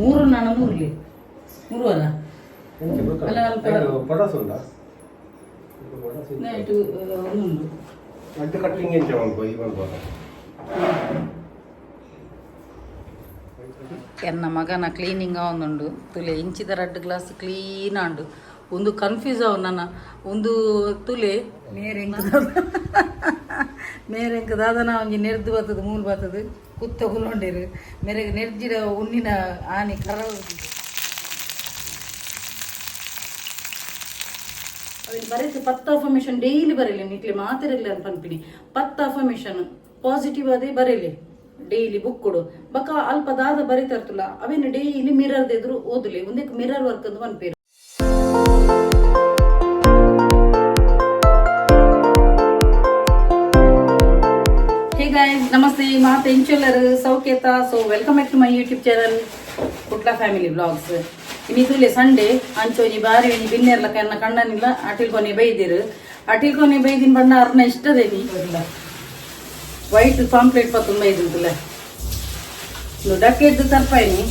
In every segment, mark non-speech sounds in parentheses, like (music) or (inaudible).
ಮೂರು ನಾನು ಮೂರಿಗೆ ಮೂರು ಅಲ್ಲ? ಅಲ್ಲ, ಅಲ್ಪ- ಪಟಾಸು ಉಂಟಾ. ನೈಟು ಒಂದುಂಡು ಅಡ್ಡ ಕಟ್ಟಿಂಗ್ ಎಂಚ ಮಾಡ್ಕೋ ಈ ಮಾಡ್ಬೋದ ಎನ್ನ ಮಗನ ಕ್ಲೀನಿಂಗ್ ಅವನುಂಡು ತುಲೆ ಇಂಚಿದ ರೆಡ್ ಗ್ಲಾಸ್ ಕ್ಲೀನ್ ಆಂಡು. ಒಂದು ಕನ್ಫ್ಯೂಸ್ ಅವನ ನನ್ನ. ಒಂದು ತುಲೆ ಮೇರೆಂಕ ಮೇರೆಂಕ ದಾದನ ಒಂಜಿ ನೆರ್ದು ಬರ್ತದ, ಮೂಲು ಬರ್ತದ. ಕುತ್ತ ಹುಲ್ಲೊಂಡೇರು ಮೇರೆಗೆ ನೆರ್ಜಿಡ ಉಣ್ಣಿನ ಆನಿ ಕರ ಅವನು ಬರೀತು ಪತ್ತು ಅಫರ್ಮೇಷನ್ ಡೈಲಿ ಬರೀಲಿ ನಿಕ್ಲೆ ಮಾತಿರಲಿ ಅಂತ ಅನ್ಪಿನಿ. ಪತ್ತು ಅಫರ್ಮೇಷನ್ ಪಾಸಿಟಿವ್ ಅದೇ ಬರೀಲಿ ಡೈಲಿ ಬುಕ್ ಕೊಡು. ಬಕ್ಕ ಅಲ್ಪ ದಾದ ಬರೀತಾ ಇರ್ತಲ್ಲ, ಅವೇನು ಡೈಲಿ ಮಿರರ್ ಎದುರು ಓದಲಿ. ಒಂದಕ್ಕೆ ಮಿರರ್ ವರ್ಕ್ ಅಂತ ಅನ್ಪೇರು ಗಾಯ್ಸ್ ನಮಸ್ತೆ ಮಾತ ಇಂಚುಲರ್ ಸೌಖ್ಯತ so welcome back to my YouTube channel Kutla family blogs ಇನ್ನಿದುಲೆ ಸಂಡೇ ಅಂಚೋನಿ ಬಾರಿ ಬಿನ್ನೆರ್ಲ ಕನ್ನ ಕಣ್ಣನಿಲ್ಲ ಅಟಿಲ್ಕೊನೆ ಬೈದಿರು ಅಟಿಲ್ಕೊನೆ ಬೈದಿನ ಬಣ್ಣ ಅರ್ನ ಇಷ್ಟದೇನಿ ವೈಟ್ ಪಾಂಪ್ಲೇಟ್ ಪತ್ತು ಬೈದಿಲ್ಲ ಡಕ್ಕೆದ್ದು ತರ್ಪಾಯಿನಿ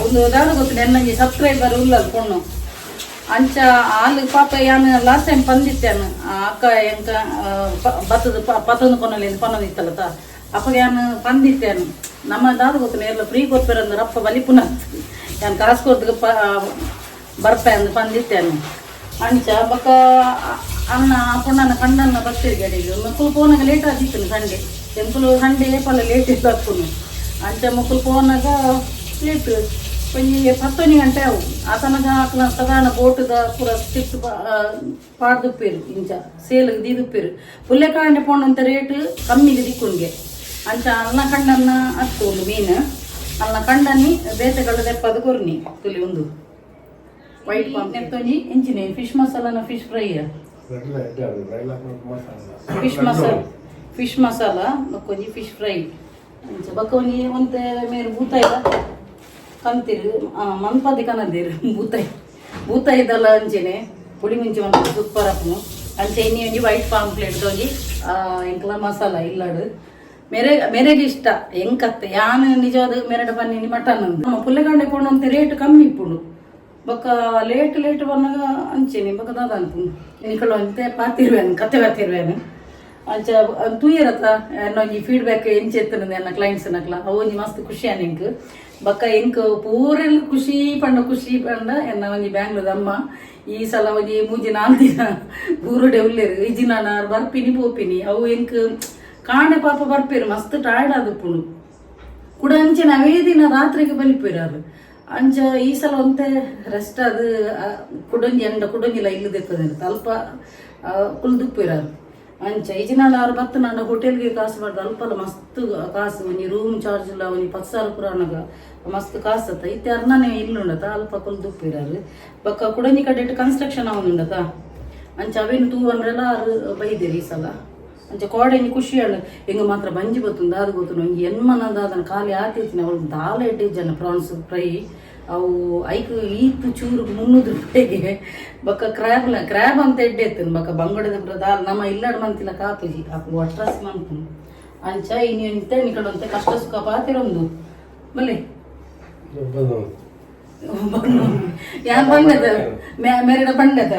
ಒಂದು ಉದಾಹರಣೆ ಗೊತ್ತಿಲ್ಲ ನನಗೆ ಸಬ್ಸ್ಕ್ರೈಬರ್ ಉಲ್ಲ ಪೊಣ್ಣು ಅಂಚ ಹಾಲು ಪಾಪ ಯಾನು ಲಾಸ್ಟ್ ಟೈಮ್ ಪಂದಿತ್ತೇನು ಆ ಅಕ್ಕ ಎಂಕ ಆ, ಪ- ಬತ್ತದ ಪ- ಪತ್ತೊಂದು ಕೊನಲ್ಲಿ ಪನ್ನೊಂದಿತ್ತಲ್ಲ ತ. ಅಪ್ಪಗೆ ಯಾನು ಪಂದಿತ್ತೇನು ನಮ್ಮ ದಾದ ಗೊತ್ತಿಲ್ಲ ಎಲ್ಲ ಫ್ರೀ ಕೊಡ್ತಾರಂದ್ರೆ ಅಪ್ಪ ಬಲಿ ಪುನಃ ಯಾನು ಕಾಸು ಕೊಡ್ದಕ್ಕೆ ಪ ಬರ್ಪೆ ಅಂದು ಪಂದಿತ್ತೇನು ಅಂಚ ಬಕ್ಕ ಅ- ಅಣ್ಣ ಪುಣ್ಣನ ಕಂಡನ್ನ ಬರ್ತೀರಿ ಗಡಿಗೆ ಮಕ್ಕಳು ಫೋನಾಗ ಲೇಟ್ ಆಗಿತ್ತು ಸಂಡೆ ಎಂಕುಲು ಸಂಡೆ ಪಲ್ಲ ಲೇಟ್ ಇತ್ತು ಹಾಕೊಂಡು ಅಂಚ ಮಕ್ಕಳು ಫೋನಾಗ ಲೇಟ್ ಒಂಜಿ ಪತ್ತೊಂದು ಗಂಟೆ ಅವು ಆತನಗ ಆಕಲ ಸಾಧಾರಣ ಬೋಟದ ಪೂರ ಸ್ಟಿಪ್ ಪಾಡ್ದುಪ್ಪೇರು ಇಂಚ ಸೇಲ್ ದಿದುಪ್ಪೇರು ಪುಲ್ಲೆ ಕಾಂಡೆ ಪೋಣಂತ ರೇಟ್ ಕಮ್ಮಿಗೆ ದಿಕ್ಕುಂಗೆ ಅಂಚ ಅನ್ನ ಕಂಡನ್ನ ಅತ್ತು ಒಂದು ಮೀನು ಅನ್ನ ಕಂಡನಿ ಬೇತೆಗಳ ದೆಪ್ಪದು ಕೊರ್ನಿ ತುಲಿ ಒಂದು ವೈಟ್ ಪಾಂಪ್ ನೆತ್ತೊಂಜಿ ಎಂಚಿನ fish ಮಸಾಲಾನ fish fry fish masala fish masala ಮಕ್ಕೊಂಜಿ fish fry ಅಂಚ ಬಕ್ಕೊಂಜಿ ಒಂತೆ ಮೇರು ಬೂತಾಯ ಕಂತಿರು ಮನ್ಪದಿ ಕನದಿರು ಬೂತಾಯಿ ಬೂತಾಯಿದಲ್ಲ ಅಂಚೆನೆ ಪುಡಿ ಮುಂಚೆ ಒಂದು ಸೂಪರ್ ಅಪ್ನು ಅಂಚೆ ಇನ್ನಿ ಒಂಜಿ ವೈಟ್ ಪಾಮ್ ಪ್ಲೇಟ್ ಹೋಗಿ ಎಂಕಲ ಮಸಾಲ, ಇಲ್ಲಾಡು. ಮೆರೆ ಮೆರೆಗೆ ಇಷ್ಟ ಎಂಕತ್ತೆ. ಯಾನು ನಿಜವಾದ ಮೆರಡ ಬನ್ನಿ ಮಟನ್ ನಮ್ಮ ಪುಲ್ಲೆಗಂಡೆ ಕೊಂಡು ಅಂತ ರೇಟ್ ಕಮ್ಮಿ ಇಪ್ಪುಡು ಬೊಕ್ಕ ಲೇಟ್ ಲೇಟ್ ಬಂದಾಗ ಅಂಚೆನೆ, ಬೊಕ್ಕ ದಾದ ಅನ್ಪುಂಡು ಪಾತಿರ್ವೆನ್ ಅಂತೆ ಪಾತಿರ್ವೇನು ಕತೆ ಪಾತಿರ್ವೇನು. ಅಂಚ ತೂಯರತ್ತ ಈ ಫೀಡ್ಬ್ಯಾಕ್ ಎಂಚ ಎತ್ತನದ ನನ್ನ ಕ್ಲೈಂಟ್ಸ್ ನಕ್ಲ ಅವು ಒಂಜಿ ಮಸ್ತ್ ಖುಷಿ ಎಂಕ್ ಬಕ್ಕ ಎಂಕ್ ಪೂರೆಲ್ ಖುಷಿ ಪಂಡ ಖುಷಿ ಪಂಡ ಎನ್ನ ಒಂಜಿ ಬ್ಯಾಂಗ್ಳೂರ್ ಅಮ್ಮ, ಈ ಸಲ ಒಂಜಿ ಮೂಜಿ ನಾಲ್ಕು ದಿನ ಊರುಡೆ ಈ ಇಜಿ ನಾನು ಬರ್ಪಿನಿ ಪೋಪಿನಿ, ಅವು ಎಂಕ್ ಕಾಣೆ ಪಾಪ ಬರ್ಪೇರು, ಮಸ್ತ್ ಟಯರ್ಡ್ ಆದುಪ್ಪುಂಡು ಕೂಡ ಅಂಚೆ ನಾವೇ ದಿನ ರಾತ್ರಿಗೆ ಬಲಿಪೇರಾರು ಅಂಚ ಈ ಸಲ ಒಂತೆ ರೆಸ್ಟ್ ಅದು ಕುಡೊಂಜಿ ಅಂಡ ಕುಡಂಜಿಲ ಇಲ್ಲದೆತ್ತದೆ ಅಲ್ಪ ಕುಲ್ದುಪ್ಪೇರಾರು ಅಂಚ ಈಜಿನಾಲ ಆರು ಬತ್ತು ನನ್ನ ಹೋಟೆಲ್ಗೆ ಕಾಸು ಮಾಡ್ದು ಅಲ್ಪಲ ಮಸ್ತ್ ಕಾಸು ಒಂಜಿ ರೂಮ್ ಚಾರ್ಜ್ ಇಲ್ಲ ಒಂಜಿ ಪತ್ತು ಸಾವಿರ ಪುರಾಣಗ ಮಸ್ತ್ ಕಾಸು ಅತ್ತ ಇತ್ತೆ ಇಲ್ಲಿ ಇಲ್ಲುಂಡತ ಅಲ್ಪ ಕುಲ್ದುಪ್ಪೇರಾರು ಬಕ್ಕ ಕುಡನಿ ಕಡೆ ಕನ್ಸ್ಟ್ರಕ್ಷನ್ ಅವನುಂಡತ ಅಂಚ ಅವೇನು ತೂ ಅಂದ್ರೆಲ್ಲ ಬೈದೇರಿ ಈ ಸಲ. ಅಂಚ ಕೋಡೆನಿ ಖುಷಿ ಅಲ್ಲ. ಹೆಂಗ ಮಾತ್ರ ಬಂಜಿ ಬತ್ತುಂದು ಅದು ಗೊತ್ತು ನಂಗೆ ಅದನ್ನ ಖಾಲಿ ಆತಿರ್ತೀನಿ, ಅವಳು ದಾಲ ಇಟ್ಟೆ ಜನ, ಪ್ರಾನ್ಸ್ ಫ್ರೈ. ಅವು ಐಕ್ ಈತು ಚೂರು ಮುನ್ನೂರು ರೂಪಾಯಿಗೆ ಬಕ್ಕ ಕ್ರ್ಯಾಬ್ ಕ್ರ್ಯಾಬ್ ಅಂತ ಎಡ್ಡೆ ಎತ್ತನು ಬಕ್ಕ ಬಂಗಡದ ಬುಡ ದಾಲ್ ನಮ್ಮ ಇಲ್ಲಾಡ್ ಮಂತಿಲ್ಲ ಕಾಪುಜಿ ಕಾಪು ಅಟ್ರಾಸ್ ಮಂತು ಅಂಚ ಇನ್ನು ಎಂತ ನಿಕಡಂತೆ ಕಷ್ಟ ಸುಖ ಪಾತಿರೊಂದು ಬಲೆ ಯಾರು ಬಂದದ? ಮೇರಿನ ಬಂದದ?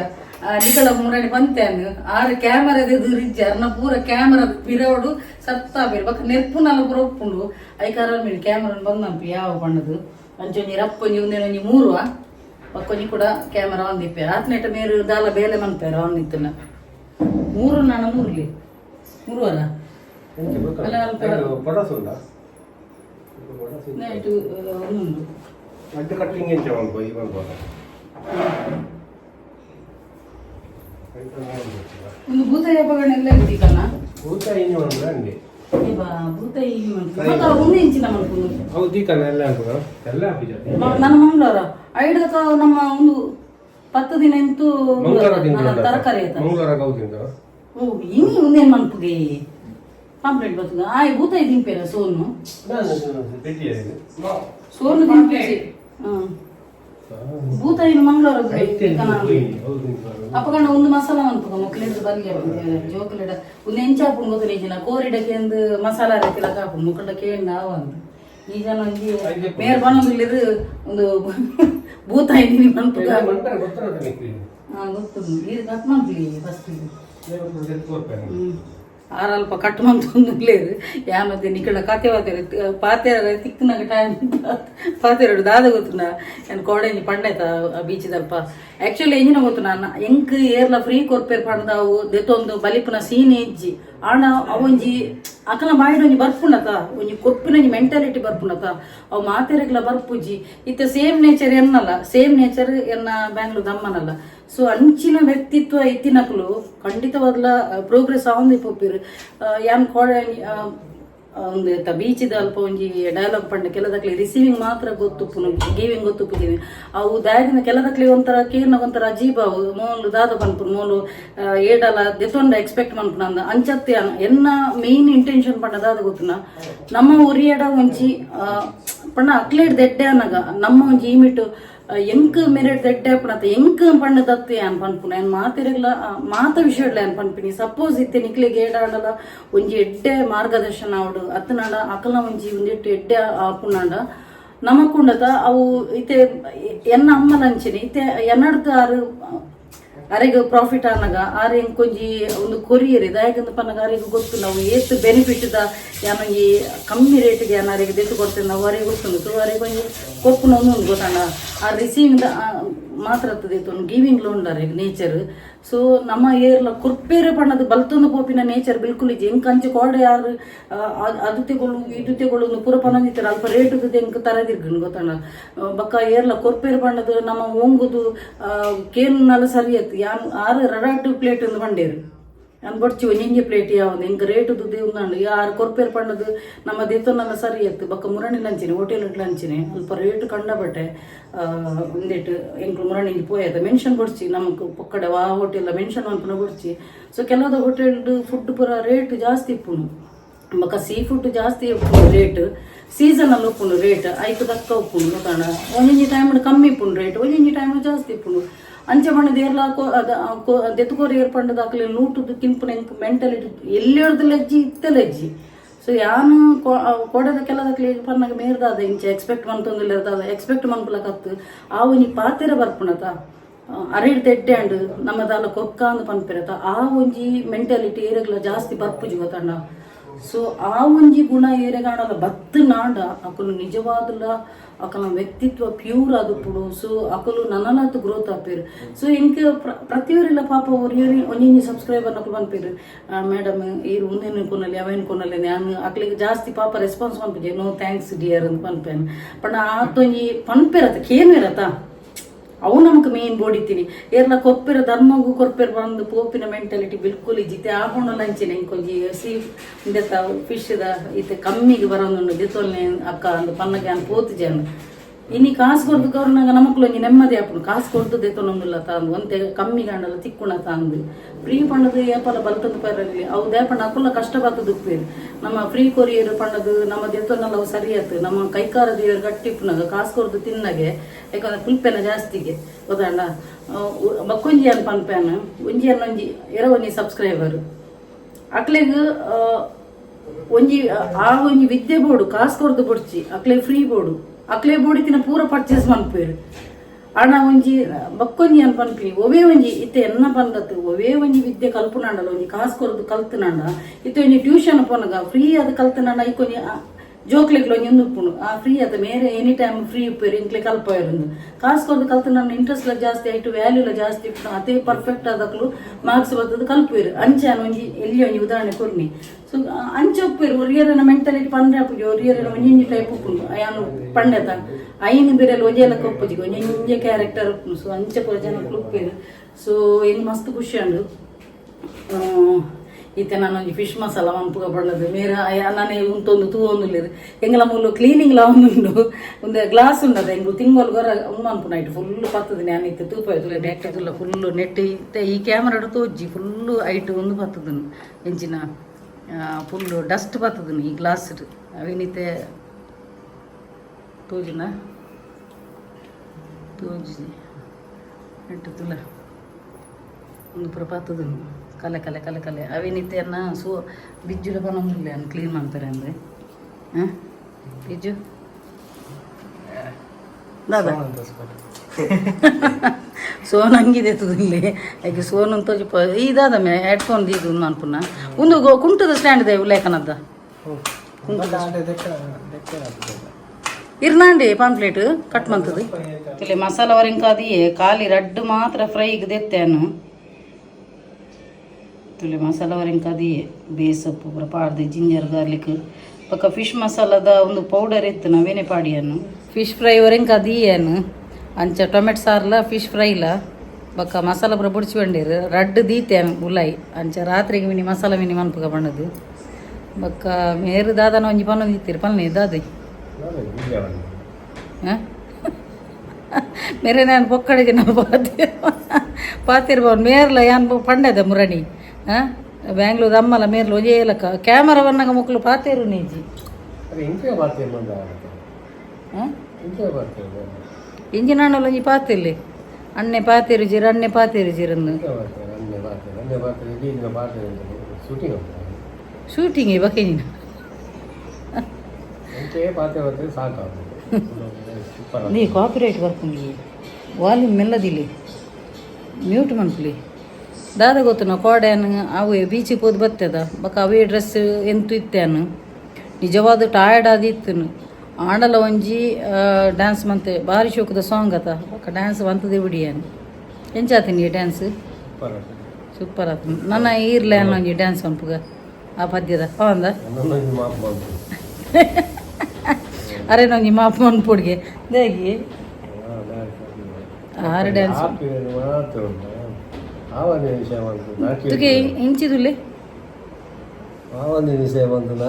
ನಿಕಲ ಮೂರನೇ ಬಂತೇನು. ಆರು ಕ್ಯಾಮರಾದ ಇದು ರಿಜ್ಜ. ಅರ್ನ ಪೂರ ಕ್ಯಾಮರಾ ಬಿರೋಡು ಸತ್ತಾ ಬೇರೆ ಬಕ್ಕ ನೆರ್ಪು ನಾಲ್ಕು ಒಪ್ಪುಂಡು. ಐಕಾರ ಮೇಲೆ ಕ್ಯಾಮರಾ ಬಂದಂಪಿ ಯಾವ ಬಣ್ಣದು ಅಂಚೊಂಜಿ ನೀವು ನೀ ಮೂರು ಒಕ್ಕೊಂಜಿ ಕೂಡ ಕ್ಯಾಮರಾ ಒಂದಿಪ್ಪೆ ನೆಟ್ಟ ಮೇರು ದಾಲ ಬೇಲೆ ಮನ್ಪೇರ ಅವನಿತ್ತನ ಮೂರು ನಾನು ಮೂರ್ಲಿ ಮೂರುವರ? ಅಲ್ಲ. ನೈಟು ಒಂದುಂಡು ಅಡ್ಡ ಕಟ್ಟಿಂಗ್ ಎಂಚ ಮಾಡ್ಕೋ ಈ ಮಾಡ್ಬೋದ ಒಂದು ಭೂತ ಹಬ್ಬಗಳನ್ನೆಲ್ಲ ಇದ್ದೀಕಲ್ಲ ಮಾಡಿದ್ರೆ ಅಂಡಿ ಇವ ಭೂತ ಇಲ್ಲಿ ಮಾಡ್ತೀವಿ ಮತ್ತೆ ಒಂದು ಇಂಚಿನ ಮಾಡ್ಕೊಂಡು ಹೌದು ದೀಕನ ಎಲ್ಲ ಹಾಕುದು ಎಲ್ಲ ಹಾಕಿದ್ದಾರೆ ಮ- ನನ್ನ ಮಂಗಳವಾರ ಐಡಕ ನಮ್ಮ ಒಂದು ಪತ್ತು ದಿನ ಇಂತೂ ಮಂಗಳವಾರ ನನ್ನ ತಿಂಗಳು ತರಕಾರಿ ಆಯ್ತಾ ಮಂಗಳವಾರ ಹೌದಿಂದ ಓ ಹಿಂಗೆ ಮುಂದೇನು ಮನ್ಪುಗೆ ಪಾಂಪ್ಲೆಟ್ ಬರ್ತದ ಆಯ್ ಭೂತ ದಿಂಪೇರ ಸೋನು ಸೋನು ದಿಂಪೇಸಿ ಹ್ಮ್ ಭೂತ ಇನ್ನು ಮಂಗಳವಾರ. ಅಪ್ಪಗಂಡ ಒಂದು ಮಸಾಲ ಮಂತುಗ ಮೊಕ್ಲಿಂದ ಬರ್ಲಿ ಜೋಕಲಿಡ ಒಂದು ಎಂಚ ಹಾಕೊಂಡು ಗೊತ್ತಿಲ್ಲ ಕೋರಿಡಕ್ಕೆ ಒಂದು ಮಸಾಲ ರೀತಿಲ ಹಾಕೊಂಡು ಮುಕ್ಕಳ ಕೇಳಿ ನಾವು ಅಂತ. ಈ ಜನ ಒಂಜಿ ಮೇರ್ ಬನ್ನೊಂದುಲ್ಲೆರ್ ಒಂದು (laughs) ಭೂತ ಇನ್ನು ಮನ್ಪುಗ ಹಾ ಗೊತ್ತುಂಡು ನೀರು ಕಟ್ ಮಾಡ್ತೀವಿ ಫಸ್ಟ್ ತೋರ್ಪೇನೆ ಆರಲ್ಪ ಕಟ್ ಮಂತೊಂದುಲ್ಲೇರು ಯಾಮತ್ತೆ ನಿಕಡ ಕತೆ ವಾತೆ ಪಾತೆರ ತಿಕ್ಕನಾಗ ಟೈಮ್ ಪಾತೆರಡು ದಾದ ಗೊತ್ತುನ ಏನು ಕೋಡೆಂಜಿ ಪಂಡಾಯ್ತ ಬೀಚ್ ದಲ್ಪ ಆಕ್ಚುಲಿ ಎಂಜಿನ ಗೊತ್ತು ನಾನು ಎಂಕ್ ಏರ್ಲ ಫ್ರೀ ಕೊರ್ಪೇರ್ ಪಂಡದಾವು ದೆತ್ತೊಂದು ಬಲಿಪುನ ಸೀನ್ ಇಜ್ಜಿ. ಆಣ ಅವೊಂಜಿ ಅಕಲ ಮಾಡಿ ಒಂಜಿ ಬರ್ಪುಂಡತ ಒಂಜಿ ಕೊಪ್ಪಿನೊಂಜಿ ಮೆಂಟಾಲಿಟಿ ಬರ್ಪುಂಡತ ಅವು ಮಾತೆರೆಗ್ಲ ಬರ್ಪುಜಿ ಇತ್ತ ಸೇಮ್ ನೇಚರ್ ಎನ್ನಲ್ಲ ಸೇಮ್ ನೇಚರ್ ಎನ್ನ ಬ್ಯಾಂಗ್ಳೂರ್ ದಮ್ಮನಲ್ಲ. ಸೊ ಅಂಚಿನ ವ್ಯಕ್ತಿತ್ವ ಎತ್ತಿನಕಲು ಖಂಡಿತವಾದ್ಲ ಪ್ರೋಗ್ರೆಸ್ ಆವಂದಿ ಪೊಪ್ಪಿರು. ಯಾನ್ ಕೊಡ ಒಂದು ಎಂತ ಬೀಚಿದ ಅಲ್ಪ ಒಂಜಿ ಡೈಲಾಗ್ ಪಂಡ ಕೆಲದಕ್ಲೆ ರಿಸೀವಿಂಗ್ ಮಾತ್ರ ಗೊತ್ತುಪ್ಪುನು ಗಿವಿಂಗ್ ಗೊತ್ತುಪ್ಪುದೀವಿ ಅವು ದಾಯದಿನ ಕೆಲದಕ್ಲೆ ಒಂಥರ ಕೇರ್ನ ಒಂಥರ ಅಜೀಬ ಅವು. ಮೋಲು ದಾದ ಪನ್ಪುರು ಮೋಲು ಆ, ಏಡಲ ದೆತೊಂಡ ಎಕ್ಸ್ಪೆಕ್ಟ್ ಮನ್ಪುನ ಅಂದ. ಅಂಚತ್ತೆ ಎನ್ನ ಮೇನ್ ಇಂಟೆನ್ಷನ್ ಪಂಡ ದಾದ ಗೊತ್ತುನ? ನಮ್ಮ ಉರಿಯಡ ಒಂಜಿ ಪಂಡ ಅಕ್ಲೇಡ್ ದೆಡ್ಡೆ ಅನ್ನಗ ನಮ್ಮ ಒಂಜಿ ಈಮಿಟ್ಟು ಎಂಕ್ ಮೆರೆಡ್ ದೆಡ್ಡೆ ಪುನತ ಎಂಕ್ ಪಂಡ ದತ್ತು ಅನ್ ಪನ್ಪುನ, ಏನ್ ಮಾತಿರಗ್ಲ ಮಾತ ವಿಷಯಡ್ಲ ಅನ್ ಪನ್ಪಿನಿ. ಸಪೋಸ್ ಇತ್ತೆ ನಿಕ್ಲಿಗೆ ಏಡಾಡಲ ಒಂಜಿ ಎಡ್ಡೆ ಮಾರ್ಗದರ್ಶನ ಅವಡು, ಅತ್ತನಾಡ ಅಕಲ ಒಂಜಿ ಒಂಜೆಟ್ಟು ಎಡ್ಡೆ ಆಪುನಾಂಡ ನಮಕುಂಡದ ಅವು ಇತ್ತೆ ಎನ್ನ ಅಮ್ಮಲಂಚಿನಿ ಇತ್ತೆ ಎನ್ನಡ್ದ ಅರೆಗೆ ಪ್ರಾಫಿಟ್ ಆನಾಗ ಆರೆ ಕೊಂಜಿ ಒಂದು ಕೊರಿಯರ್ ಇದೆ ಯಾಕಂದ ಪನ್ನಗ ಅರೆಗೆ ಗೊತ್ತು? ನಾವು ಏತ್ ಬೆನಿಫಿಟ್ ದ ಯಾನ ಈ ಕಮ್ಮಿ ರೇಟ್ಗೆ ಯಾನ ಅರೆಗೆ ದಿಟ್ಟು ಕೊಡ್ತೇವೆ ನಾವು ಅರೆಗೆ ಗೊತ್ತು ಅರೆಗೆ ಕೊಂಜಿ ಕೊಪ್ಪುನ ಒಂದು ಗೊತ್ತಾಣ ಆ ರಿಸೀವಿಂಗ್ ಮಾತ್ರ ಒಂದು ಗಿವಿಂಗ್ ಅರೆಗೆ ನೇಚರ್ ಸೊ ನಮ್ಮ ಏರ್ಲ ಕುರ್ಪೇರೆ ಪಣ್ಣದ ಬಲ್ತೊಂದು ಪೋಪಿನ ನೇಚರ್ ಬಿಲ್ಕುಲ್ ಇಜ್ಜಿ ಎಂಕ್ ಅಂಚೆ ಕೋಡೆ ಯಾರು ಅದ್- ತೆಗೊಳ್ಳು, ಇದು ತೆಗೊಳ್ಳು ಪೂರ ಪಣದಿತ್ತಾರೆ ಅಲ್ಪ ರೇಟ್ ಎಂಕ್ ತರದಿರ್ಗನ್ ಗೊತ್ತಣ್ಣ? ಬಕ್ಕ ಏರ್ಲ ಕೊರ್ಪೇರೆ ಪಣ್ಣದು ನಮ್ಮ ಓಂಗುದು ಕೇನ್ ನಲ ಸರಿಯತ್ ಯಾನ್ ಆರು ರಡಾಟು ಪ್ಲೇಟ್ ಒಂದು ಬಂಡೇರು. ನಾನು ಬಡ್ಚಿ ಒಂಜಿ ಪ್ಲೇಟ್ ಯಾವ್ದು ಹಿಂಗ ರೇಟ್ ದುದ್ದೆ ಉಂದಾಂಡು ಯಾರು ಕೊರ್ಪೇರ್ ಪಂಡದು ನಮ್ಮ ದೇತನಲ್ಲ ಸರಿ ಎತ್ತು ಬಕ್ಕ ಮುರಣಿ ಲಂಚಿನಿ ಹೋಟೆಲ್ ಲಂಚಿನಿ. ಅಲ್ಪ ರೇಟ್ ಕಂಡಬಟ್ಟೆ ಒಂದಿಟ್ಟು ಎಂಕ್ಲು ಮುರಣಿ ಪೋಯದ. ಮೆನ್ಷನ್ ಕೊಡ್ಚಿ ನಮಗೆ ಪೊಕ್ಕಡೆ ಆ ಹೋಟೆಲ್ ಮೆನ್ಷನ್ ಅನ್ಪುನ ಕೊಡ್ಚಿ ಸೊ ಕೆಲವೊಂದು ಹೋಟೆಲ್ದು ಫುಡ್ ಪೂರ ರೇಟ್ ಜಾಸ್ತಿ ಇಪ್ಪುನು. ಬಕ್ಕ ಸೀ ಫುಡ್ ಜಾಸ್ತಿ ಇಪ್ಪುನು ರೇಟ್ ಸೀಸನಲ್ ಉಪ್ಪುಂಡು ರೇಟ್ ಐಕು ದಕ್ಕ ಉಪ್ಪುಂಡು ಗೊತ್ತಾಂಡ ಒಂಜೊಂಜಿ ಟೈಮ್ ಕಮ್ಮಿ ಇಪ್ಪುಂಡು ರೇಟ್ ಒಂಜೊಂಜಿ ಟೈಮ್ ಜಾಸ್ತಿ ಇಪ್ಪುಂಡು ಅಂಚೆ ದೇರ್ಲಾಕೋ, ಅದ ದೆತ್ಕೋರ್ ಏರ್ಪಂಡದ ಹಾಕಲಿ ಕಿಂಪು ನೆಂಪು ಮೆಂಟಲಿಟಿ ಎಲ್ಲಿ ಲಜ್ಜಿ? ಇತ್ತೆ ಲಜ್ಜಿ. ಸೊ ಯಾನು ಕೊಡದ ಕೆಲದಕ್ಲಿ ಪನ್ನಾಗ ಮೇರ್ದಾದ, ಇಂಚೆ ಎಕ್ಸ್ಪೆಕ್ಟ್ ಮಂತೊಂದಿಲ್ಲ ಇರ್ದಾದ ಎಕ್ಸ್ಪೆಕ್ಟ್ ಮನ್ಪುಲಕತ್ತು ಆವು ನೀ ಪಾತೆರ ಬರ್ಪಣತ. ಅರಿಡ್ ತೆಡ್ಡೆ ಅಂಡ್ ನಮ್ಮದಲ್ಲ ಕೊಕ್ಕ ಅಂದ್ ಪನ್ಪಿರತ. ಆ ಒಂಜಿ ಮೆಂಟಾಲಿಟಿ ಏರಗ್ಲ ಜಾಸ್ತಿ ಬರ್ಪುಜಿ ಗೊತ್ತಂಡ ಸೊ ಆ ಒಂಜಿ ಗುಣ ಏರೆಗಾಣಲ ಬತ್ತು ನಾಡ, ಅಕಲು ನಿಜವಾದುಲ, ಅಕಲ ವ್ಯಕ್ತಿತ್ವ ಪ್ಯೂರ್ ಆದುಪ್ಪುಡು ಸೊ ಅಕಲು ನನಲತ್ತು ಗ್ರೋತ್ ಆಪೇರು ಸೊ ಇಂಕ ಪ್ರತಿಯೊರಿಲ್ಲ ಪಾಪ ಒರಿಯೊರಿ ಒಂಜಿ ಸಬ್ಸ್ಕ್ರೈಬರ್ ನಕಲು ಪನ್ಪೇರು ಮೇಡಮ್ ಇರು ಮುಂದಿನ ಕೊನಲ್ಲಿ ಅವೇನ್ ಕೊನಲ್ಲಿ ನಾನು ಅಕ್ಲಿಗೆ ಜಾಸ್ತಿ ಪಾಪ ರೆಸ್ಪಾನ್ಸ್ ಬಂದ್ಬಿಟ್ಟೆ ನೋ ಥ್ಯಾಂಕ್ಸ್ ಡಿಯರ್ ಅಂತ ಬಂದ್ಪೇನು ಪಂಡ ಆತೊಂಜಿ ಪನ್ಪೇರತ್ತ ಕೇನು ಇರತ್ತಾ ಅವು ನಮ್ಗೆ ಮೇನ್ ಬೋಡಿತೀನಿ ಏರ್ಲ ಕೊಪ್ಪಿರ ಧರ್ಮಗು ಕೊರ್ಪಿರ ಬಂದು ಪೋಪಿನ ಮೆಂಟಾಲಿಟಿ ಬಿಲ್ಕುಲ್ ಇಜ್ಜಿತೆ ಆಪುಂಡು ಲಂಚಿನ ಇಂಕೊಂಜಿ ಸಿ ಇಂದೆತ್ತ ಫಿಶ್ದ ಇತ್ತೆ ಕಮ್ಮಿಗೆ ಬರೋದು ದಿತ್ತೊಲ್ನೆ ಅಕ್ಕ ಅಂದು ಪನ್ನಗೆ ಅನ್ ಪೋತು ಜನ. ಇನಿ ಕಾಸು ಕೊಡ್ದು ನಂಗೆ ನಮಕ್ಲು ಒಂಜಿ ನೆಮ್ಮದಿ ಆಪುಂಡು ಕಾಸು ಕೊಡ್ದು ದೆತ್ತೊನೊಂದುಲ್ಲ ತಾಂದು. ಒಂತೆ ಕಮ್ಮಿ ಗಂಡಲ ತಿಕ್ಕುಣ ತಾಂದು. ಫ್ರೀ ಪಂಡದು ಏಪಲ ಬಲ್ತಂದು ಪರಲಿ ಅವು ದೇಪಣ ಅಕುಲ್ಲ ಕಷ್ಟ ಬರ್ತದ ಉಪ್ಪೇರು ನಮ್ಮ ಫ್ರೀ ಕೊರಿಯರ್ ಪಂಡದು ನಮ್ಮ ದೇತನಲ್ಲ ಅವು ಸರಿಯಾತು ನಮ್ಮ ಕೈಕಾರ ದೇವರು ಗಟ್ಟಿಪ್ಪುನಾಗ ಕಾಸು ಕೊಡ್ದು ತಿನ್ನಗೆ. ಯಾಕಂದ್ರೆ ಪುಲ್ಪೆನ ಜಾಸ್ತಿಗೆ. ಗೊತ್ತಣ್ಣ ಬಕ್ಕೊಂಜಿ ಅನ್ ಪನ್ಪೆನ್ ಒಂಜಿ, ಎರ ಒಂಜಿ ಸಬ್ಸ್ಕ್ರೈಬರ್. ಅಕ್ಲೆಗ್ ಒಂಜಿ, ಆ ಒಂಜಿ ವಿದ್ಯೆ ಬೋಡು ಕಾಸು ಕೊಡ್ದು ಬೊಡ್ಚಿ. ಅಕ್ಲೆ ಫ್ರೀ ಬೋಡು ಅಕ್ಲೆ ಬೋಡಿತಿನ ಪೂರ ಪರ್ಚೇಸ್ ಮನ್ಪೇರು ಅಣ್ಣ ಒಂಜಿ, ಬಕ್ಕೊಂಜಿ ಅನ್ ಪನ್ಪಿನಿ ಒವೇ ಒಂಜಿ, ಇತ್ತೆ ಎನ್ನ ಬಂದತ್ತು ಒವೇ ಒಂಜಿ ವಿದ್ಯೆ ಕಲ್ಪುನಾಂಡಲ ಒಂಜಿ ಕಾಸು ಕೊರದು ಕಲ್ತನಾಂಡ ಇತ್ತೆ ಒಂಜಿ ಟ್ಯೂಷನ್ ಪೊನಗ ಫ್ರೀ ಅದು ಕಲ್ತನಾಂಡ ಐಕೊಂಜಿ ಉಪ್ಪುಂಡು ಆ ಫ್ರೀ ಅದ. ಮೇರೆ ಎನಿ ಟೈಮ್ ಫ್ರೀ ಇಪ್ಪರು ಇಂಕ್ಲೆ ಕಲ್ಪೋಯರು ಕಾಸು ಕೊರ್ದು ಕಲ್ತು ನನ್ನ ಇಂಟ್ರೆಸ್ಟ್ ಜಾಸ್ತಿ ಆಯ್ತು ವ್ಯಾಲ್ಯೂಲ ಜಾಸ್ತಿ ಇತ್ತು. ಅದೇ ಪರ್ಫೆಕ್ಟ್ ಆದಕ್ಕೂ ಮಾರ್ಕ್ಸ್ ಬರ್ತದೆ ಕಲ್ಪಿರು ಅಂಚೆ ಒಂಜಿ, ಎಲ್ಲಿ ಒಂಜಿ ಉದಾಹರಣೆ ಕೊರ್ನಿ ಸೊ ಅಂಚೆ ಉಪ್ಪೇರು ಒರಿಯರನ ಮೆಂಟಾಲಿಟಿ ಪಂಡ್ರೆ ಅಪ್ಪುಜಿ ಒರಿಯರನ ಒಂಜಿ ಟೈಪ್ ಉಪ್ಪುಂಡು ಅಯಾನು ಪಂಡೆತ ಐನು ಬೇರೆ ಲೋಜೆಲ್ಲ ಕೊಪ್ಪುಜಿ ಒಂಜೆ ಕ್ಯಾರೆಕ್ಟರ್ ಉಪ್ಪುಂಡು ಸೊ ಅಂಚೆ ಪೂರ ಜನ ಉಪ್ಪಿರು ಸೊ ಏನು ಮಸ್ತ್ ಖುಷಿ ಅಂಡು ಈತೆ ನಾನು ಒಂಜಿ ಫಿಶ್ ಮಸಾಲ ಮಂಪುಗ ಬಣ್ಣದು ಮೇರ ನಾನೇ ಉಂತೊಂದು ತೂ ಒಂದುಲ್ಲೇರು ಎಂಗಲ ಮುಲ್ಲು ಕ್ಲೀನಿಂಗ್ ಒಂದುಂಡು ಒಂದು ಗ್ಲಾಸ್ ಉಂಡದ ಎಂಗು ತಿಂಗೋಲ್ ಗೊರ ಉಮ್ಮನ್ಪುನ ಇಟ್ಟು ಫುಲ್ ಪತ್ತದ ನಾನು ಇತ್ತು. ತೂಪ ಆಯ್ತು ತುಲ್ಲ ಫುಲ್ಲು ನೆಟ್ ಇತ್ತೆ ಈ ಕ್ಯಾಮ್ರಾ ತೋಜ್ಜಿ ಫುಲ್ಲು ಐಟು ಒಂದು ಪತ್ತದನು. ಎಂಚಿನ ಫುಲ್ಲು ಡಸ್ಟ್ ಪತ್ತದನು ಈ ಗ್ಲಾಸ್ ಅವೇನಿತ್ತೆ, ತೋಜಿನ? ತೋಜಿ ನೆಟ್ಟು ತುಲ. ಒಂದು ಪ್ರಪಾತದನು ಕಲೆ ಕಲೆ ಕಲೆ ಕಲೆ. ಅವಿನೀತಿಯನ್ನು ಸೋ ಬಿಜ್ಜುಲ ಅನ್ ಕ್ಲೀನ್ ಮಾಡ್ತಾರೆ ಅಂದರೆ? ಹಾಂ? ಬಿಜ್ಜು? ಸೋನ್ ಹಂಗಿದೆ ತುದಿಲ್ಲಿ ಯಾಕೆ ಸೋನ್ ಅಂತ ಪ ಇದಾದ ಮೇ ಹೆಡ್ಫೋನ್ ಇದು ಅನ್ಪುನ ಒಂದು ಗೊ- ಕುಂಟದ ಸ್ಟ್ಯಾಂಡ್ ಇದೆ ಉಲ್ಲೇಖನದ ಇರ್ನಾಂಡಿ ಪಾಂಪ್ಲೇಟ್ ಕಟ್ ಮಂತದು ಇಲ್ಲಿ ಮಸಾಲ ವರಿಂಕಾದಿಯೇ ಖಾಲಿ ರಡ್ಡು ಮಾತ್ರ ಫ್ರೈಗೆ ದೆತ್ತೇನು ತುಳಿ ಮಸಾಲ ವರಿಂಕಾದಿಯೇ ಬೇಸಪ್ಪು ಪೂರ ಪಾಡ್ದು ಜಿಂಜರ್, ಗಾರ್ಲಿಕ್. ಪಕ್ಕ ಫಿಶ್ ಮಸಾಲದ ಒಂದು ಪೌಡರ್ ಇತ್ತು, ನಾವೇನೆ ಪಾಡಿಯನ್ನು ಫಿಶ್ ಫ್ರೈ ವರೆಂಕ ಅದಿಯೇನು ಅಂಚ ಟೊಮೆಟೊ ಸಾರ್ಲ ಫಿಶ್ ಫ್ರೈಲ ಬಕ್ಕ ಮಸಾಲ ಪೂರ ಬುಡ್ಚಿಕೊಂಡಿರು ರಡ್ಡು ದೀತೇನು ಉಲಾಯಿ. ಅಂಚ ರಾತ್ರಿಗೆ ಮಿನಿ ಮಸಾಲ ಮಿನಿ ಮನ್ಪುಗ ಬಣ್ಣದು ಬಕ್ಕ ಮೇರು ದಾದನ ಒಂಜಿ ಪನ್ನೊಂದು ಇತ್ತೀರಿ ಪಲ್ನೆ ದಾದಿ ಹಾಂ? (laughs) ಮೇರೆ ನಾನು ಪೊಕ್ಕಡಿಗೆ ನಾವು ಪಾತಿ ಪಾತಿರ್ಬೋದು. ಮೇರ್ಲ ಯಾನ್ ಪಂಡದ ಮುರಣಿ? ಬ್ಯಾಂಗ್ಳೂರ್ ಅಮ್ಮಲ ಮೇರ್ಲು ಏಲಕ ಲಕ್ಕ ಕ್ಯಾಮರಾವನ್ನಾಗ ಮಕ್ಕಳು ಪಾತೇರು ನೀಜಿ. ಇಂಜಿನ ಹಣ್ಣಲ್ಲಿ ಒಂಜಿ ಪಾತಿರ್ಲಿ. ಅಣ್ಣೆ ಪಾತೇರು ಜೀರ ಅಣ್ಣೆ ಪಾತೇರು ಮಾಡ್ತೀವಿ ಶೂಟಿಂಗ್ ಬಕೇನಿನ ನೀ ಕಾಪಿರೈಟ್ ಬರ್ಕೊಂಡಿ ವಾಲ್ಯೂಮ್ ಮೆಲ್ಲದಿಲ್ಲಿ. ಮ್ಯೂಟ್ ಮನ್ಪುಲಿ ದಾದ ಗೊತ್ತು ಕೋಡ್ಯಾನ್ ಅವೇ ಬೀಚಿಗೆ ಹೋದ್ ಬತ್ತದ. ಬಕ ಅವೇ ಡ್ರೆಸ್ ಎಂತು ಇತ್ತೇನು. ನಿಜವಾದ ಟಯರ್ಡ್ ಆದಿತ್ತನು ಆಂಡಲ ಒಂಜಿ ಡ್ಯಾನ್ಸ್ ಮಂತೆ ಭಾರಿ ಶೋಕದ ಸಾಂಗ್ ಅತ. ಬಕ ಡ್ಯಾನ್ಸ್ ಬಂತದೆ ಬಿಡಿಯಾನು ಎಂಚಾತೀನಿ ಡ್ಯಾನ್ಸ್ ಸೂಪರ್ ಆತ. ನನ್ನ ಇರ್ಲೆ ಅನ್ನೋ ಒಂಜಿ ಡ್ಯಾನ್ಸ್ ಅಂಪುಗ. ಆ ಪದ್ಯದ ಅವಂದ (laughs) ಅರೆ ನಂಗೆ ಮಾಪ್ ಮನ್ಪುಡ್ಗೆ ದೇಗಿ. ಆರು ಡ್ಯಾನ್ಸ್ ಆವೊಂದು ವಿಷಯ ಬಂತು ತುಗೆ ವಿಷಯ ಬಂತು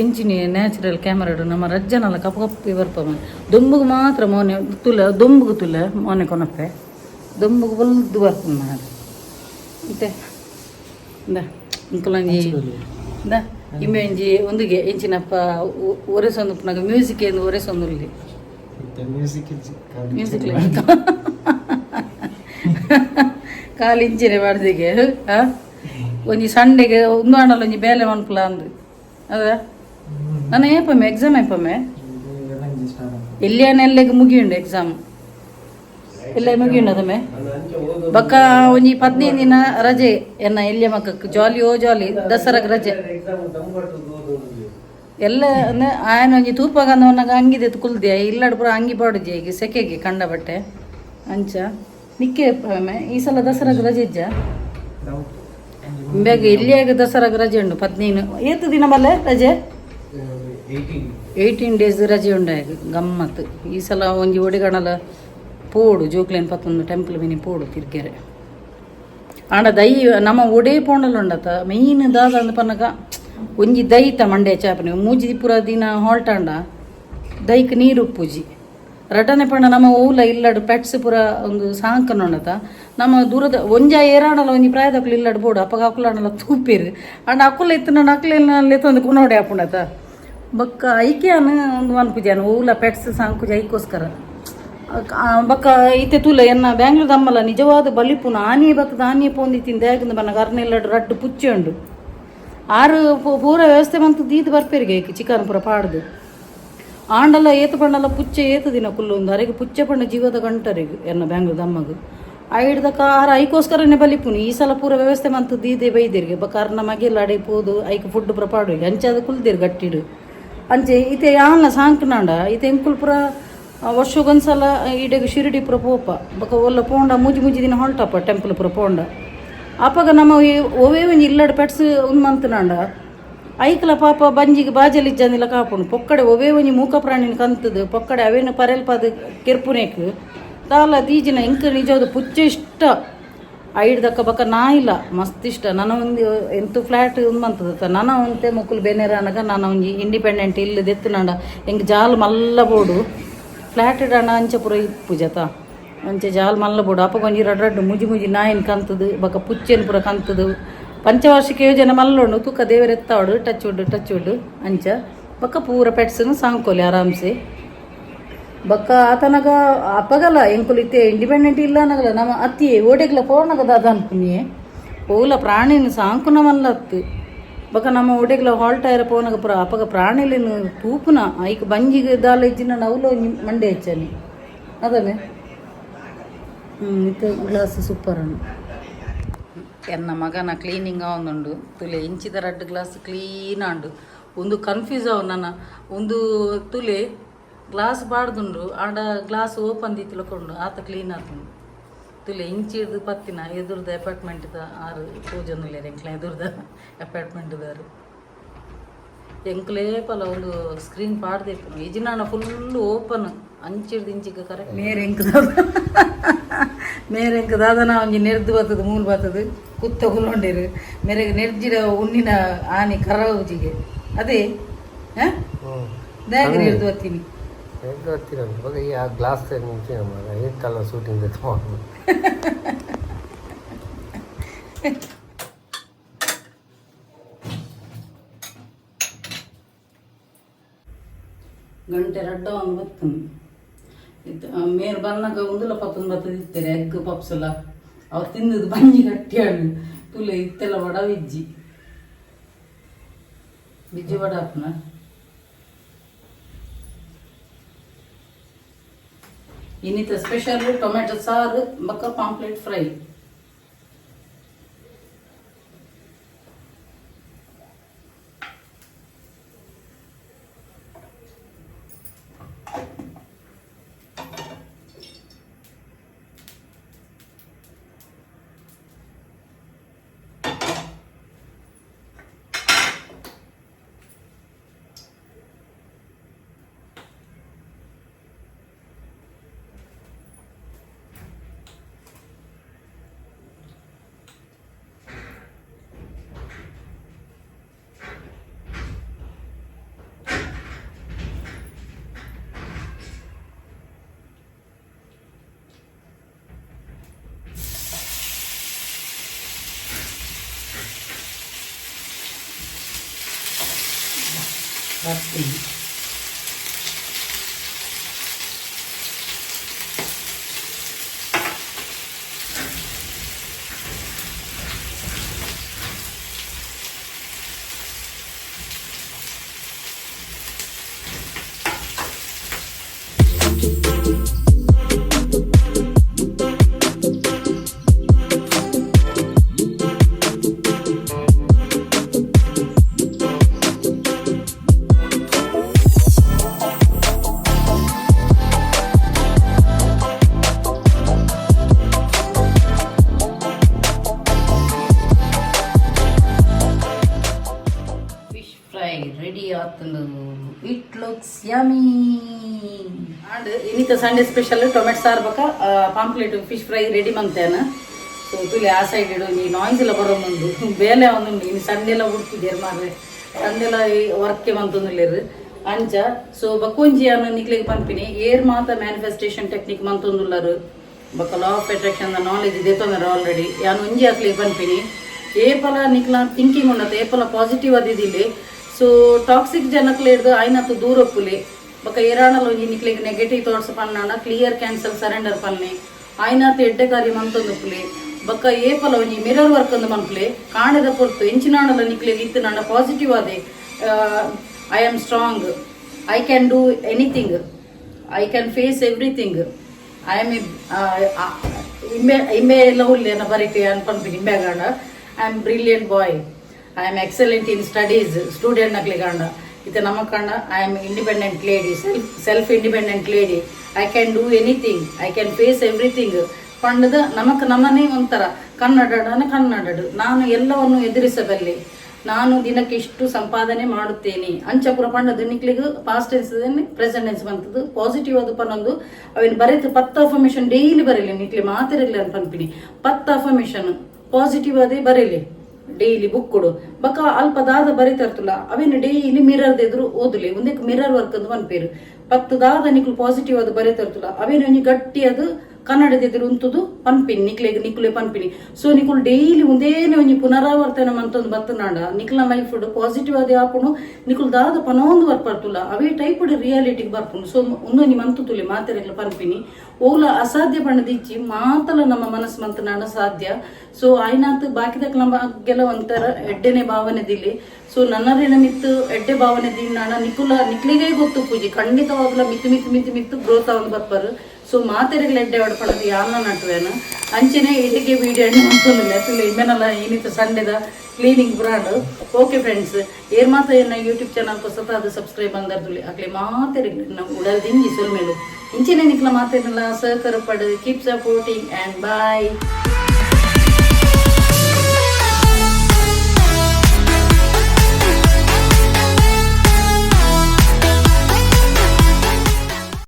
ಇಂಚಿನಿ ನ್ಯಾಚುರಲ್ ಕ್ಯಾಮರಾಡು ನಮ್ಮ ರಜ್ಜನಲ್ಲ ಕಪ್ಪ ಕಪ್ಪಿ ಬರ್ಪಮ ದೊಂಬುಗು ಮಾತ್ರ ಮೋನೆ ತುಲ ದೊಂಬುಗು ತುಲ ಮೋನೆ ಕೊನಪ್ಪೆ. ದೊಂಬುಗು ಬಲ್ದು ಬರ್ಪ ಮಾಡಿ ಮತ್ತೆ? ಇಂದ ಇಂಕಲಂಜಿ ಇಂದ ಇಮ್ಮೆ ಇಂಜಿ ಒಂದಿಗೆ ಒರೆಸೊಂದು ಮ್ಯೂಸಿಕ್ ಎಂದು ಮ್ಯೂಸಿಕ್ ಕಾಲು ಮಾಡ್ದಿಗೆ ಆ ಒಂಜಿ ಸಂಡೆಗೆ ಒಂದು ಹಣ್ಣಲ್ಲಿ ಒಂಜಿ ಬೇಲೆ ಮನ್ಪುಲ ಅಂದು. ಅದ ನನ್ನ ಏಪಮ್ಮೆ ಎಕ್ಸಾಮ್ ಏಪಮ್ಮೆ? ಎಲ್ಲಿಯನ ಎಲ್ಲಿಗೆ ಮುಗಿಯುಂಡು ಎಕ್ಸಾಮ್ ಎಲ್ಲ ಮುಗಿಯುಂಡು ಅದಮ್ಮೆ? ಬಕ್ಕ ಒಂಜಿ ಹದಿನೈದು ದಿನ ರಜೆ ಎನ್ನ ಎಲ್ಲಿಯ ಮಕ್ಕ ಜಾಲಿ, ಓ ಜಾಲಿ, ದಸರಾಗ ರಜೆ. ಎಲ್ಲ ಆಯನ ಒಂಜಿ ತೂಪಾಗಂದವನಾಗ ಅಂಗಿದೆ ಕುಲ್ದೆ ಇಲ್ಲಾಡ್ ಪೂರ ಅಂಗಿ ಪಾಡುಜಿ ಈಗ ಸೆಕೆಗೆ ಕಂಡ ಬಟ್ಟೆ ಅಂಚ? ನಿಕ್ಕೆ ಈ ಸಲ ದಸರಾಗ ರಜೆ ಇಜ್ಜ ಬೇಗ ಇಲ್ಲಿಯಾಗ ದಸರಾಗ ರಜೆ ಉಂಡು ಪದ್ನೈನು ಏತು ದಿನ ಬಲ್ಲೆ ರಜೆ? ಏಯ್ಟೀನ್ ಡೇಸ್ ರಜೆ ಉಂಡಾಗ ಗಮ್ಮತ್. ಈ ಸಲ ಒಂಜಿ ಒಡಿಗಣಲ ಪೋಡು, ಜೋಕ್ಲೇನ್ ಪತ್ತೊಂದು ಟೆಂಪಲ್ ಮಿನಿ ಪೋಡು ತಿರ್ಗೆರೆ ಆಂಡ ದೈ, ನಮ್ಮ ಒಡೆ ಪೋಂಡಲ್ ಉಂಡತ ಮೈನ್ ದಾದ ಅಂದ ಪನ್ನಗ ಒಂಜಿ ದೈತ ಮಂಡ್ಯ ಚಾಪನೆ ಮೂಜಿ ಪುರ ದಿನ ಹೊಲ್ಟಾಂಡ ದೈಕ್ ನೀರು ಉಪ್ಪುಜಿ ರಟನೆ ಪಣ ನಮ್ಮ ಊಲ ಇಲ್ಲಡು ಪೆಟ್ಸ್ ಪುರ ಒಂದು ಸಾಂಕನೊಂಡತ ನಮ್ಮ ದೂರದ ಒಂಜ ಏರಾಣಲ ಒಂಜಿ ಪ್ರಾಯದಕ್ಕಲು ಇಲ್ಲಡು ಬೋಡು ಅಪ್ಪಗ ಅಕ್ಕಲಾಣಲ ತೂಪೇರು. ಅಂಡ ಅಕ್ಕುಲ ಇತ್ತು ನನ್ನ ಅಕ್ಕಲೆಲ್ಲ ಎತ್ತೊಂದು ಕುನೋಡೆ ಆಪುಂಡತ ಬಕ್ಕ ಐಕ್ಯಾನ ಒಂದು ಅನ್ಪುಜಾನ ಊಲ ಪೆಟ್ಸ್ ಸಾಂಕುಜ ಐಕೋಸ್ಕರ. ಬಕ್ಕ ಐತೆ ತೂಲ ಎನ್ನ ಬ್ಯಾಂಗ್ಳೂರ್ ದಮ್ಮಲ ನಿಜವಾದ ಬಲಿಪುನ ಆನಿ ಬಕ್ಕದ ಆನೆ ಪೋಂದಿ ತಿಂದ ಯಾಕಂದ್ರೆ ಬನ್ನ ಕರ್ನೆಲ್ಲಡು ರಡ್ಡು ಪುಚ್ಚಿ ಉಂಡು. ಆರು ಪೂರ ವ್ಯವಸ್ಥೆ ಬಂತು ದೀದ್ ಬರ್ಪೇರಿಗೆ ಚಿಕನ್ ಪೂರ ಪಾಡ್ದು. ಆಂಡಲ ಏತು ಪಂಡಲ ಪುಚ್ಚೆ ಏತು ದಿನ ಕುಲ್ಲು ಒಂದು ಅರೆಗೆ ಪುಚ್ಚೆ ಪಂಡ ಜೀವದ ಗಂಟರಿಗೆ ಎನ್ನ ಬ್ಯಾಂಗ್ಳೂರ್ ದಮ್ಮಗು. ಐಡ್ದ ಕಾರ ಐಕೋಸ್ಕರನೇ ಬಲಿಪುನಿ ಈ ಸಲ ಪೂರ ವ್ಯವಸ್ಥೆ ಮಂತು ದೀದೆ ಬೈದಿರ್ಗೆ. ಬಕಾರ್ನ ನಮಗೆಲ್ಲ ಅಡೆ ಪೋದು, ಐಕ್ ಫುಡ್ ಪೂರ ಪಾಡು ಅಂಚಾದ ಕುಲ್ದಿರ್ ಗಟ್ಟಿಡು. ಅಂಚೆ ಇತ್ತೆ ಯಾನ್ಲ ಸಾಂಕ್ನಾಂಡ ಇತ್ತೆ ಎಂಕುಲ್ ಪುರ ವರ್ಷಗೊಂದ್ಸಲ ಈಡೆಗ್ ಶಿರಡಿ ಪುರ ಪೋಪ. ಬಕ ಒಲ್ಲ ಪೋಂಡ ಮುಜಿ ಮುಜಿ ದಿನ ಹೊಂಟಪ್ಪ ಟೆಂಪಲ್ ಪುರ ಪೋಂಡ. ಅಪ್ಪಗ ನಮ್ಮ ಒಂಜಿ ಇಲ್ಲಡ್ ಪೆಟ್ಸ್ ಉನ್ ಮಂತನಾಂಡ ಐಕ್ಲ ಪಾಪ ಬಂಜಿಗೆ ಬಾಜಲಿಜ್ಜಂದಿಲ್ಲ ಕಾಪುಂಡು. ಪೊಕ್ಕಡೆ ಒವೇ ಒಂಜಿ ಮೂಕ ಪ್ರಾಣಿನ ಕಂತದು, ಪೊಕ್ಕಡೆ ಅವೇನು ಪರೆಲ್ಪದ ಕೆರ್ಪುನೇಕ್. ತಾಲ ತೀಜಿನ ಇಂಕ ನಿಜವಾದ ಪುಚ್ಚ ಇಷ್ಟ. ಐಡ್ದಕ್ಕ ಬಕ್ಕ ನಾ ಇಲ್ಲ ಮಸ್ತ್ ಇಷ್ಟ ನನ್ನ ಒಂದು ಎಂತು ಫ್ಲ್ಯಾಟ್ ಮಂತದ. ನನ್ನ ಒಂತೆ ಮುಕ್ಕುಲು ಬೇನೇರ ಅನಗ ನಾನು ಒಂಜಿ ಇಂಡಿಪೆಂಡೆಂಟ್ ಇಲ್ಲದ ಎತ್ತುನಾಂಡ ಹೆಂಗೆ ಜಾಲ್ ಮಲ್ಲ ಬೋಡು ಫ್ಲ್ಯಾಟ್ ಇಡಣ ಅಂಚೆ ಪುರ ಇಪ್ಪು ಜತ. ಅಂಚೆ ಜಾಲ್ ಮಲ್ಲ ಬೋಡು ಅಪ್ಪ ಒಂಜಿ ರಡ್ ರಡ್ಡು ಮುಜಿ ಮುಜಿ ನಾಯಿನ ಕಂತದು ಬಕ್ಕ ಪುಚ್ಚೆನ್ ಪುರ ಕಂತದು. ಪಂಚವಾರ್ಷಿಕ ಯೋಜನೆ ತೂಕ ದೇವರ ಎತ್ತಾವಡು ಟಚ್ ಉಡ್ಡು ಟಚ್ ಉಡ್ಡು ಅಂಚ. ಬಕ್ಕ ಪೂರ ಪೆಟ್ಸನ್ನು ಸಾಂಕೋಲಿ ಆರಾಮ್ಸೆ. ಬಕ್ಕ ಆತನಗ ಅಪ್ಪಗಲ್ಲ ಎಂಕುಲು ಇತ್ತೆ ಇಂಡಿಪೆಂಡೆಂಟ್ ಇಲ್ಲ ಅನ್ನಗಲ್ಲ ನಮ್ಮ ಅತ್ತಿ ಓಡೆಗ್ಲ ಪೋರ್ಣಗ ದಾದ ಅನ್ಪುನಿಯೆ ಪೋಲ ಪ್ರಾಣಿನ ಸಾಂಕುನ ಮಲ್ಲತ್ತು. ಬಕ್ಕ ನಮ್ಮ ಓಡೆಗ್ಲ ಹಾಲ್ಟ್ ಆಯ್ರ ಪೋನಗ ಪುರ ಅಪ್ಪಗ ಪ್ರಾಣಿಲಿನ ತೂಪುನ, ಐಕ್ ಬಂಜಿಗೆ ದಾಲ ಇಜ್ಜಿನ ನವ್ಲು ಮಂಡೆ ಹೆಚ್ಚನಿ. ಅದನ್ನೇ. ಹ್ಞೂ ಇದು ಗ್ಲಾಸ್ ಸೂಪರ್ ಅನ್ನು ಎನ್ನ ಮಗನ ಕ್ಲೀನಿಂಗ್ ಅವನುಂಡು ತುಲೆ ಇಂಚಿದ ರಡ್ಡು ಗ್ಲಾಸ್ ಕ್ಲೀನ್ ಆಂಡು. ಒಂದು ಕನ್ಫ್ಯೂಸ್ ಅವ ನನ್ನ. ಒಂದು ತುಲೆ ಗ್ಲಾಸ್ ಬಾಡ್ದುಂಡು. ಆಂಡ ಗ್ಲಾಸ್ ಓಪನ್ ತಿಳ್ಕೊಂಡು ಆತ ಕ್ಲೀನ್ ಆತುಂಡು. ತುಲೆ ಇಂಚಿಡ್ದು ಪತ್ತಿನ ಎದುರ್ದ ಅಪಾರ್ಟ್ಮೆಂಟ್ದ ಆರು ಪೂಜೊಂದುಲ್ಲೆ ಎಂಕ್ಲ ಎದುರ್ದ ಅಪಾರ್ಟ್ಮೆಂಟ್ದಾರು ಎಂಕ್ಲೇ ಪಲ ಒಂದು ಸ್ಕ್ರೀನ್ ಪಾಡ್ದಿಪ್ಪು ಇಜಿನಾಣ ಫುಲ್ ಓಪನ್ ಅಂಚಿಡ್ದು ಇಂಚಿಗೆ ಕರೆಕ್ಟ್ ಮೇರೆ ನೇರೆಂಕದಾದ ನಾವು ಎಂಕ್ ನೆರೆದು ಬರ್ತದೆ ಮೂಲು ಬರ್ತದ. ಕುತ್ತ ಹುಲ್ಕೊಂಡಿರು ಮೇರೆಗೆ ನೆರ್ಜಿರ ಉಣ್ಣಿನ ಆನೆ ಕರಾವುಜಿಗೆ. ಅದೇ? ಹಾಂ? ದಾಗ ಹೋಗ್ತೀನಿ. ಬತ್ತೀನಿ ಹೆಂಗೆ ಗೊತ್ತಿರ ಗ್ಲಾಸ್ ಈ ಆ ಗ್ಲಾಸ್ ಶೂಟಿಂಗ್ ತಗೊಂಡು. ಗಂಟೆ ರಡ್ಡ ಒಂದು ಬತ್ತು ಮೇರ್ ಬನ್ನಾಗ ಒಂದುಲ ಪತ್ತೊಂದು ಬತ್ತದ ಎಗ್ ಎಗ್ ಪಪ್ಸಲ ಅವ್ರು ತಿನ್ನದು ಬಂಜಿ ಗಟ್ಟಿ ಹಣ್ಣು. ತುಲೆ ಇತ್ತೆಲ್ಲ ವಡ ವಿಜ್ಜಿ ಬಿಜ್ಜಿ ವಡ ಹಾಕ್ನ? ಇನ್ನಿತ ಸ್ಪೆಷಲ್ ಟೊಮೆಟೊ ಸಾರು ಬಕ್ಕ ಪಾಂಪ್ಲೆಟ್ ಫ್ರೈ. ಬರ್ತೀನಿ ಆತಂದು ಇಟ್ ಲುಕ್ಸ್ ಯಮಿ ಆಂಡ್ ಇನ್ನಿತ ಸಂಡೇ ಸ್ಪೆಷಲ್ ಟೊಮೆಟೊ ಸಾರು ಬಕ ಪಾಂಪ್ಲೆಟ್ ಫಿಶ್ ಫ್ರೈ ರೆಡಿ ಮಂತೇನ ಸೊ ತುಲಿ ಆ ಸೈಡ್ ಇಡು, ನೀ ನಾಯ್ಸ್ (laughs) ಎಲ್ಲ ಬರೋಮೊಂದು ಬೇಲೆ ಒಂದುಂಡು ನೀನು ಸಂಡೆ ಎಲ್ಲ ಹುಡ್ಕಿದ್ದೀರಿ ಮಾರ್ರೆ. ಸಂಡೆ ಎಲ್ಲ ವರ್ಕ್ಗೆ ಅಂಜ ಅಂಚ ಸೊ ಬಕ್ಕೊಂಜಿ ಅನ್ನ ನಿಕ್ಲಿಗೆ ಪಂಪಿನಿ ಏರ್ ಮಾತ ಮ್ಯಾನಿಫೆಸ್ಟೇಷನ್ ಟೆಕ್ನಿಕ್ ಮಂತೊಂದುಲ್ಲರು ಬಕ್ಕ ಲಾ ಆಫ್ ಅಟ್ರಾಕ್ಷನ್ ನಾಲೆಜ್ ದೇತೊಂದರ ಆಲ್ರೆಡಿ ಯಾನು ಒಂಜಿ ಹಾಕ್ಲಿಗೆ ಪಂಪಿನಿ ಏಪಲ ನಿಕ್ಲ ಥಿಂಕಿಂಗ್ ಉಂಡತೆ ಏಪಲ ಪಾಸಿಟಿವ್ ಅದಿದಿಲ್ಲಿ ಸೊ ಟಾಕ್ಸಿಕ್ ಜನಕ್ಲೆ ಹಿಡ್ದು ಆಯ್ನತ್ತು ದೂರ ಒಪ್ಪುಲಿ. ಬೊಕ ಏರಾಣಲ್ ಒಂಜಿ ನಿಕ್ಲಿಗೆ ನೆಗೆಟಿವ್ ಥಾಟ್ಸ್ ಪನ್ನಣ ಕ್ಲಿಯರ್ ಕ್ಯಾನ್ಸಲ್ ಸರೆಂಡರ್ ಪನ್ನೆ ಆಯ್ನತ್ತು ಎಡ್ಡೆ ಕಾರ್ಯ ಮಂತೊಂದುಪ್ಪುಲಿ ಬೊಕ್ಕ ಏಪಲ ಒಂಜಿ ಮಿರರ್ ವರ್ಕ್ ಅಂದು ಮನ್ಪುಲೆ ಕಾಣದ ಪೊರ್ತು ಎಂಚಿನಾಣಲ ನಿಕ್ಲಿಗೆ ಇತ್ತು, ನನ್ನ ಪಾಸಿಟಿವ್ ಅದೇ I am strong I can do anything I can face everything I am ಇಮ್ಮೆ ಇಮ್ಮೆ ಎಲ್ಲ ಹುಲ್ಲೇನ ಬರೀತೆ ಅನ್ಪನ್ಪಿನಿ ಇಂಬೆಗಾಂಡ I am brilliant boy I am excellent in studies student ನಕ್ಲಿ ಕಂಡ ಇತ್ತೆ ನಮ್ಮ ಕಂಡ I am independent lady self self independent lady I can do anything I can face everything ಪಂಡದ ನಮಕ್ ನಮ್ಮನೇ ಒಂಥರ ಕನ್ನಡನ ಕನ್ನಡಡು ನಾನು ಎಲ್ಲವನ್ನು ಎದುರಿಸಬಲ್ಲೆ. ನಾನು ದಿನಕ್ಕೆ ಇಷ್ಟು ಸಂಪಾದನೆ ಮಾಡುತ್ತೇನೆ. ಅಂಚಪುರ ಪಂಡದ ನಿಕ್ಲಿಗೂ ಪಾಸ್ಟ್ ಟೆನ್ಸ್ ಪ್ರೆಸೆಂಟ್ ಎನ್ಸ್ ಬಂತದ್ದು ಪಾಸಿಟಿವ್ ಅದು ಪನ್ನೊಂದು, ಅವನು ಬರೀತು ಪತ್ತು ಅಫರ್ಮೇಷನ್ ಡೈಲಿ ಬರೀಲಿ ನಿಕ್ಲಿ ಮಾತಿರಲಿ ಅಂತ ಅನ್ಪಿನಿ ಪತ್ತು ಅಫರ್ಮೇಷನ್ ಪಾಸಿಟಿವ್ ಅದೇ ಬರೀಲಿ ಡೈಲಿ ಬುಕ್ ಕೊಡು. ಬಕ ಅಲ್ಪದಾದ ಬರೀತಾ ಇರ್ತಲ್ಲ ಅವೇನು ಡೈಲಿ ಮಿರರ್ ಎದುರು ಓದಲಿ. ಒಂದೇ ಮಿರರ್ ವರ್ಕ್ ಅಂತ ಒಂದು ಪೇರು ಪತ್ತದಾದ ನಿಕ್ಲು ಪಾಸಿಟಿವ್ ಅದು ಬರೀತಾ ಇರ್ತಲ್ಲ ಅವೇನು ಗಟ್ಟಿ ಅದು ಕನ್ನಡದ ಎದುರು ಉಂತುದು ಪನ್ಪಿನಿ ನಿಕ್ಲೆಗ್ ನಿಕ್ಲೆ ಪನ್ಪಿನಿ. ಸೊ ನಿಕುಲ್ ಡೈಲಿ ಒಂದೇನೆ ಒಂಜಿ ಪುನರಾವರ್ತನೆ ಮಂತೊಂದು ಬತ್ತನಾಡ. ನಿಕ್ಲ ಲೈಫ್ ಪಾಸಿಟಿವ್ ಆದಿ ಆಪುಣು ನಿಕುಲ್ ದಾದ ಪನೊಂದು ಬರ್ಪರ್ತುಲ ಅವೇ ಟೈಪ್ ರಿಯಾಲಿಟಿಗೆ ಬರ್ಪುಣು ಸೊ ಒಂದೊಂಜಿ ಮಂತು ತುಲಿ ಮಾತೆರೆಗ್ಲ ಪನ್ಪಿನಿ. ಓಲ ಅಸಾಧ್ಯ ಬಣ್ಣದಿಚ್ಚಿ ಮಾತಲ ನಮ್ಮ ಮನಸ್ಸು ಮಂತನಾಡ ಸಾಧ್ಯ. ಸೊ ಆಯ್ನಾತ್ ಬಾಕಿದಕ್ಕೆ ಗೆಲ ಒಂಥರ ಎಡ್ಡೆನೆ ಭಾವನೆ ದಿಲ್ಲಿ. ಸೊ ನನ್ನರೇನ ಮಿತ್ತು ಎಡ್ಡೆ ಭಾವನೆ ದಿನ ನಿಕುಲ ನಿಕ್ಲಿಗೆ ಗೊತ್ತು ಪೂಜೆ. ಖಂಡಿತವಾಗ್ಲ ಮಿತ್ತು ಮಿತ್ತು ಮಿತ್ತು ಮಿತ್ತು ಗ್ರೋತ್ ಆಗೊಂಡು ಬರ್ಪಾರು. ಎಡ್ಡೆ ಹೊಡ್ಕೊಳ್ಳೋದು ಯಾರನ್ನ ನಟ್ವೇನ? ಅಂಚನೆ ಇಲ್ಲಿಗೆ ವೀಡಿಯೋ ಅಂತಂದಿಲ್ಲ ತುಳಿ ಇಮೇನಲ್ಲ ಏನಿತ್ತು ಸಂಡೆದ ಕ್ಲೀನಿಂಗ್ ಬ್ರಾಂಡ್ ಓಕೆ ಫ್ರೆಂಡ್ಸ್ ಏರ್ ಮಾತ ಏನ ಯೂಟ್ಯೂಬ್ ಚಾನಲ್ ಹೊಸತ ಅದು ಸಬ್ಸ್ಕ್ರೈಬ್ ಅಂದರ್ದುಲಿ ಅಕ್ಲೆ ಮಾತೆರೆಗ್ಲ ನಾವು ಉಡಲ್ದಿಂಗಿ ಸೊಲ್ಮೇಲು ಇಂಚಿನ ನಿಕ್ಲ ಮಾತೇನಲ್ಲ ಸಹಕಾರ ಪಡೆದು ಕೀಪ್ ಸಪೋರ್ಟಿಂಗ್ ಆ್ಯಂಡ್ ಬಾಯ್